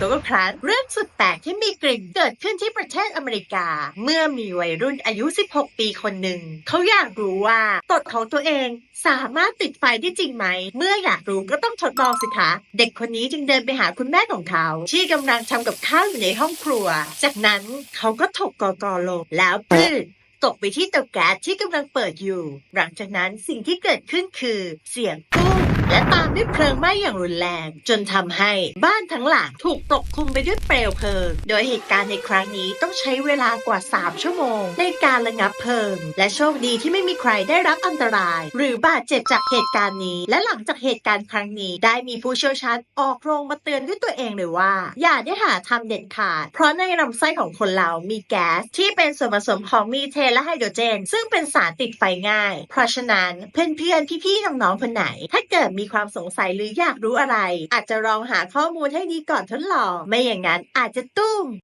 โตโกครัสเรื่องสุดแปลกที่มีกลิ่นเกิดขึ้นที่ประเทศอเมริกา เมื่อมีวัยรุ่นอายุ 16 ปีคนหนึ่ง เขาอยากรู้ว่ากฎของตัวเองสามารถติดไฟได้จริงไหม เมื่ออยากรู้ก็ต้องทดลองสิคะ เด็กคนนี้จึงเดินไปหาคุณแม่ของเขา ที่กำลังทำกับข้าวอยู่ในห้องครัว จากนั้นเขาก็ถกกอกอลงแล้วปลื้ ตกไปที่เตาแก๊สที่กำลังเปิดอยู่ หลังจากนั้นสิ่งที่เกิดขึ้นคือเสียงปุ้งและตามด้วยเพลิงไหม้อย่างรุนแรง จนทำให้บ้านทั้งหลังถูกปกคลุมไปด้วยเปลวเพลิง โดยเหตุการณ์ในครั้งนี้ต้องใช้เวลากว่า 3 ชั่วโมง ในการระงับเพลิง และโชคดีที่ไม่มีใครได้รับอันตราย หรือบาดเจ็บจากเหตุการณ์นี้ และหลังจากเหตุการณ์ครั้งนี้ ได้มีผู้เชี่ยวชาญออกโรงมาเตือนด้วยตัวเองเลยว่า อย่าได้หาทำเด็ดขาด เพราะในลำไส้ของคนเรามีแก๊สที่เป็นส่วนผสมของมีเทนและไฮโดรเจน ซึ่งเป็นสารติดไฟง่าย เพราะฉะนั้นเพื่อนๆพี่ๆน้องๆคนไหน ถ้าเกิดมีความสงสัยหรืออยากรู้อะไร อาจจะลองหาข้อมูลให้ดีก่อนทดลอง ไม่อย่างนั้นอาจจะตุ้ม